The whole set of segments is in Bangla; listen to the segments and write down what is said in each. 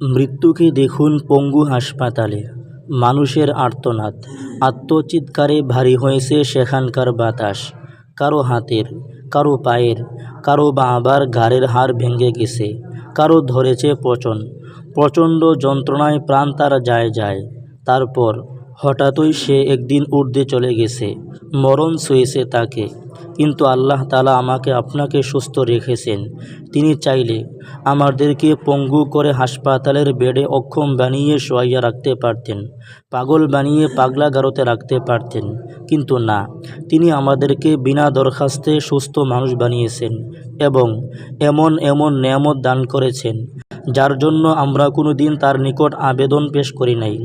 মৃত্যুকে দেখুন পঙ্গু হাসপাতালে। মানুষের আর্তনাদ। আত্মচিৎকারে ভারী হয়েছে সেখানকার বাতাস। কারও হাতের, কারও পায়ের, কারও বা আবার ঘাড়ের হাড় ভেঙে গেছে। কারও ধরেছে পচন। প্রচণ্ড যন্ত্রণায় প্রাণ তার যায় যায়। তারপর হঠাৎই সে একদিন ঊর্ধ্বে চলে গেছে। মরণ ছুঁয়েছে তাকে। কিন্তু আল্লাহ তালা আমাকে আপনাকে সুস্থ রেখেছেন। তিনি চাইলে আমাদেরকে পঙ্গু করে হাসপাতালের বেডে অক্ষম বানিয়ে শোয়াইয়া রাখতে পারতেন, পাগল বানিয়ে পাগলা গারোতে রাখতে পারতেন, কিন্তু না, তিনি আমাদেরকে বিনা দরখাস্তে সুস্থ মানুষ বানিয়েছেন এবং এমন এমন নিয়ামত দান করেছেন। যার জন্য আমরা কোনো দিন তার নিকট আবেদন পেশ করি নাই।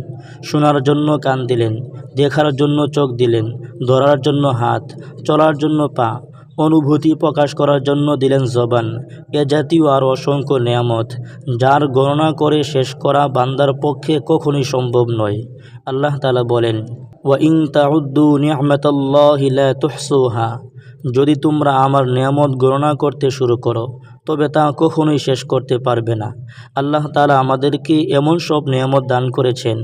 শোনার জন্য কান দিলেন, দেখার জন্য চোখ দিলেন, ধরার জন্য হাত, চলার জন্য পা, অনুভূতি প্রকাশ করার জন্য দিলেন জবান। এ জাতীয় আর অসংখ্য নেয়ামত, যার গণনা করে শেষ করা বান্দার পক্ষে কখনই সম্ভব নয়। আল্লাহ তালা বলেন, ওয়া ইং তাউদ্দু নিয়ামতাল্লাহি তুহসুহা যদি তোমরা আমার নিয়ামত গণনা করতে শুরু করো তবে তা কখনোই শেষ করতে পারবে না। আল্লাহ তালা আমাদেরকে এমন সব নিয়ামত দান করেছেন,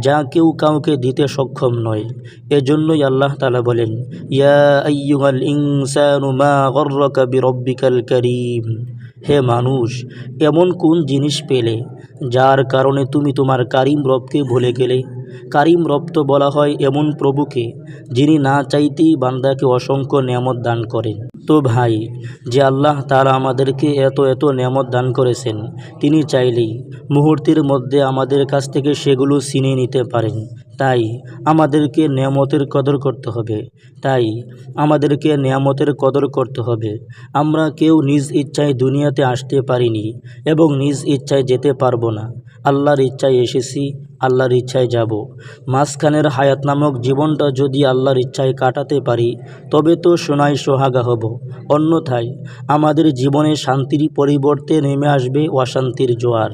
যা কেউ কাউকে দিতে সক্ষম নয়। এজন্যই আল্লাহ তালা বলেন করিম। হে মানুষ, এমন কোন জিনিস পেলে, যার কারণে তুমি তোমার কারিম রবকে ভুলে গেলে? কারিম রপ্ত বলা হয় এমন প্রভুকে, যিনি না চাইতেই বান্দাকে অসংখ্য নিয়ামত দান করেন। তো ভাই, যে আল্লাহ তারা আমাদেরকে এত এত নিয়ামত দান করেছেন, তিনি চাইলেই মুহূর্তের মধ্যে আমাদের কাছ থেকে সেগুলো ছিনিয়ে নিতে পারেন। তাই আমাদেরকে নিয়ামতের কদর করতে হবে। তাই আমাদেরকে নিয়ামতের কদর করতে হবে। আমরা কেউ নিজ ইচ্ছায় দুনিয়াতে আসতে পারিনি এবং নিজ ইচ্ছায় যেতে পারব না। আল্লাহর ইচ্ছায় এসেছি আল্লাহর ইচ্ছায় যাব। মাঝখানের হায়াত নামক জীবনটা যদি আল্লাহর ইচ্ছায় কাটাতে পারি, তবে তো সোনায় সোহাগা হব। অন্যথায় আমাদের জীবনে শান্তির পরিবর্তে নেমে আসবে অশান্তির জোয়ার।